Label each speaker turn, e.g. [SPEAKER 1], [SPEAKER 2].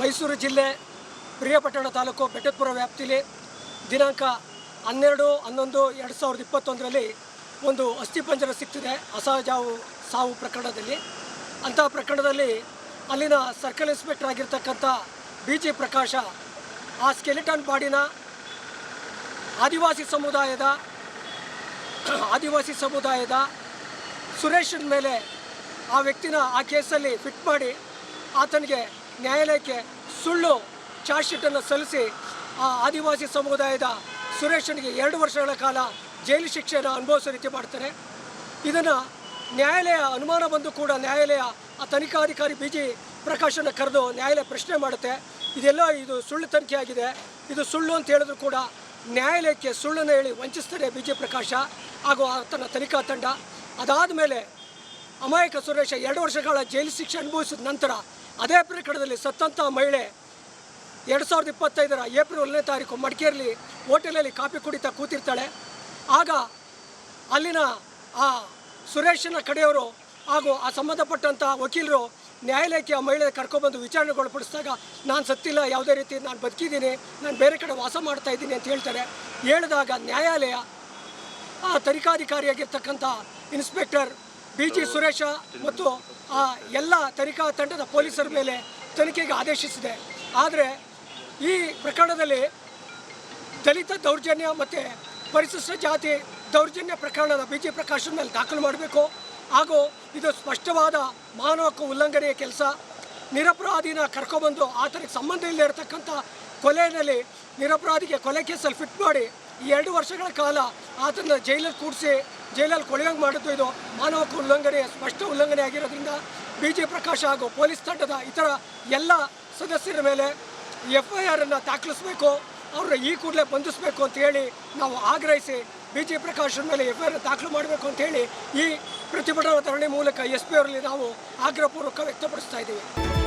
[SPEAKER 1] ಮೈಸೂರು ಜಿಲ್ಲೆ ಪ್ರಿಯಪಟ್ಟಣ ತಾಲೂಕು ಬೆಟ್ಟದಪುರ ವ್ಯಾಪ್ತಿಲಿ ದಿನಾಂಕ ಹನ್ನೆರಡು, ಹನ್ನೊಂದು, ಎರಡು ಸಾವಿರದ ಇಪ್ಪತ್ತೊಂದರಲ್ಲಿ ಒಂದು ಅಸ್ಥಿಪಂಜರ ಸಿಕ್ತಿದೆ ಅಸಹಜಾವು ಸಾವು ಪ್ರಕರಣದಲ್ಲಿ. ಅಂತಹ ಪ್ರಕರಣದಲ್ಲಿ ಅಲ್ಲಿನ ಸರ್ಕಲ್ ಇನ್ಸ್ಪೆಕ್ಟರ್ ಆಗಿರ್ತಕ್ಕಂಥ ಬಿ ಜಿ ಪ್ರಕಾಶ ಆ ಸ್ಕೆಲಿಟನ್ ಬಾಡಿನ ಆದಿವಾಸಿ ಸಮುದಾಯದ ಆದಿವಾಸಿ ಸಮುದಾಯದ ಸುರೇಶನ ಮೇಲೆ ಆ ವ್ಯಕ್ತಿನ ಆ ಕೇಸಲ್ಲಿ ಫಿಟ್ ಮಾಡಿ ಆತನಿಗೆ ನ್ಯಾಯಾಲಯಕ್ಕೆ ಸುಳ್ಳು ಚಾರ್ಜ್ ಶೀಟನ್ನು ಸಲ್ಲಿಸಿ ಆ ಆದಿವಾಸಿ ಸಮುದಾಯದ ಸುರೇಶನಿಗೆ ಎರಡು ವರ್ಷಗಳ ಕಾಲ ಜೈಲು ಶಿಕ್ಷೆಯನ್ನು ಅನುಭವಿಸೋ ರೀತಿ ಮಾಡ್ತಾರೆ. ಇದನ್ನು ನ್ಯಾಯಾಲಯ ಅನುಮಾನ ಬಂದು ಕೂಡ ನ್ಯಾಯಾಲಯ ಆ ತನಿಖಾಧಿಕಾರಿ ಬಿ ಜಿ ಪ್ರಕಾಶನ ಕರೆದು ನ್ಯಾಯಾಲಯ ಪ್ರಶ್ನೆ ಮಾಡುತ್ತೆ. ಇದೆಲ್ಲ ಇದು ಸುಳ್ಳು ತನಿಖೆ ಆಗಿದೆ ಇದು ಸುಳ್ಳು ಅಂತ ಹೇಳಿದ್ರು ಕೂಡ ನ್ಯಾಯಾಲಯಕ್ಕೆ ಸುಳ್ಳನ್ನು ಹೇಳಿ ವಂಚಿಸ್ತಾರೆ ಬಿ ಜೆ ಪ್ರಕಾಶ ಹಾಗೂ ಆತನ ತನಿಖಾ ತಂಡ. ಅದಾದ ಮೇಲೆ ಅಮಾಯಕ ಸುರೇಶ ಎರಡು ವರ್ಷಗಳ ಜೈಲು ಶಿಕ್ಷೆ ಅನುಭವಿಸಿದ ನಂತರ ಅದೇ ಪ್ರಕರಣದಲ್ಲಿ ಸತ್ತಂತಹ ಮಹಿಳೆ ಎರಡು ಸಾವಿರದ ಇಪ್ಪತ್ತೈದರ ಏಪ್ರಿಲ್ ಒಂದನೇ ತಾರೀಕು ಮಡಿಕೇರಿಲಿ ಹೋಟೆಲಲ್ಲಿ ಕಾಫಿ ಕುಡಿತಾ ಕೂತಿರ್ತಾಳೆ. ಆಗ ಅಲ್ಲಿನ ಆ ಸುರೇಶನ ಕಡೆಯವರು ಹಾಗೂ ಆ ಸಂಬಂಧಪಟ್ಟಂಥ ವಕೀಲರು ನ್ಯಾಯಾಲಯಕ್ಕೆ ಆ ಮಹಿಳೆ ಕರ್ಕೊಬಂದು ವಿಚಾರಣೆಗೊಳಪಡಿಸಿದಾಗ ನಾನು ಸತ್ತಿಲ್ಲ ಯಾವುದೇ ರೀತಿ ನಾನು ಬದುಕಿದ್ದೀನಿ ನಾನು ಬೇರೆ ಕಡೆ ವಾಸ ಮಾಡ್ತಾ ಇದ್ದೀನಿ ಅಂತ ಹೇಳ್ತಾರೆ. ಹೇಳಿದಾಗ ನ್ಯಾಯಾಲಯ ಆ ತನಿಖಾಧಿಕಾರಿಯಾಗಿರ್ತಕ್ಕಂಥ ಇನ್ಸ್ಪೆಕ್ಟರ್ ಬಿ ಜಿ ಸುರೇಶ ಮತ್ತು ಆ ಎಲ್ಲ ತನಿಖಾ ತಂಡದ ಪೊಲೀಸರ ಮೇಲೆ ತನಿಖೆಗೆ ಆದೇಶಿಸಿದೆ. ಆದರೆ ಈ ಪ್ರಕರಣದಲ್ಲಿ ದಲಿತ ದೌರ್ಜನ್ಯ ಮತ್ತು ಪರಿಶಿಷ್ಟ ಜಾತಿ ದೌರ್ಜನ್ಯ ಪ್ರಕರಣದ ಬಿ ಜಿ ಪ್ರಕಾಶನ ಮೇಲೆ ದಾಖಲು ಮಾಡಬೇಕು. ಹಾಗೂ ಇದು ಸ್ಪಷ್ಟವಾದ ಮಾನವ ಹಕ್ಕು ಉಲ್ಲಂಘನೆಯ ಕೆಲಸ. ನಿರಪರಾಧಿನ ಕರ್ಕೊಬಂದು ಆತನಿಗೆ ಸಂಬಂಧ ಇಲ್ಲದೆ ಇರತಕ್ಕಂಥ ಕೊಲೆಯಲ್ಲಿ ನಿರಪರಾಧಿಗೆ ಕೊಲೆ ಕೇಸಲ್ಲಿ ಫಿಟ್ ಮಾಡಿ ಈ ಎರಡು ವರ್ಷಗಳ ಕಾಲ ಆತನ ಜೈಲಲ್ಲಿ ಕೂಡಿಸಿ ಜೈಲಲ್ಲಿ ಕೊಳೆಯಂಗೆ ಮಾಡಿದ್ದು ಇದು ಮಾನವ ಹಕ್ಕು ಉಲ್ಲಂಘನೆ ಸ್ಪಷ್ಟ ಉಲ್ಲಂಘನೆ ಆಗಿರೋದ್ರಿಂದ ಬಿ ಜೆ ಪ್ರಕಾಶ್ ಹಾಗೂ ಪೊಲೀಸ್ ತಂಡದ ಇತರ ಎಲ್ಲ ಸದಸ್ಯರ ಮೇಲೆ ಎಫ್ ಐ ಆರನ್ನು ದಾಖಲಿಸಬೇಕು, ಅವ್ರನ್ನ ಈ ಕೂಡಲೇ ಬಂಧಿಸಬೇಕು ಅಂತ ಹೇಳಿ ನಾವು ಆಗ್ರಹಿಸಿ ಬಿ ಜೆ ಪ್ರಕಾಶ್ ಮೇಲೆ ಎಫ್ ಐ ಆರ್ ದಾಖಲು ಮಾಡಬೇಕು ಅಂತ ಹೇಳಿ ಈ ಪ್ರತಿಭಟನಾ ಧರಣಿ ಮೂಲಕ ಎಸ್ ಪಿ ಅವರಲ್ಲಿ ನಾವು ಆಗ್ರಹಪೂರ್ವಕ ವ್ಯಕ್ತಪಡಿಸ್ತಾ ಇದ್ದೀವಿ.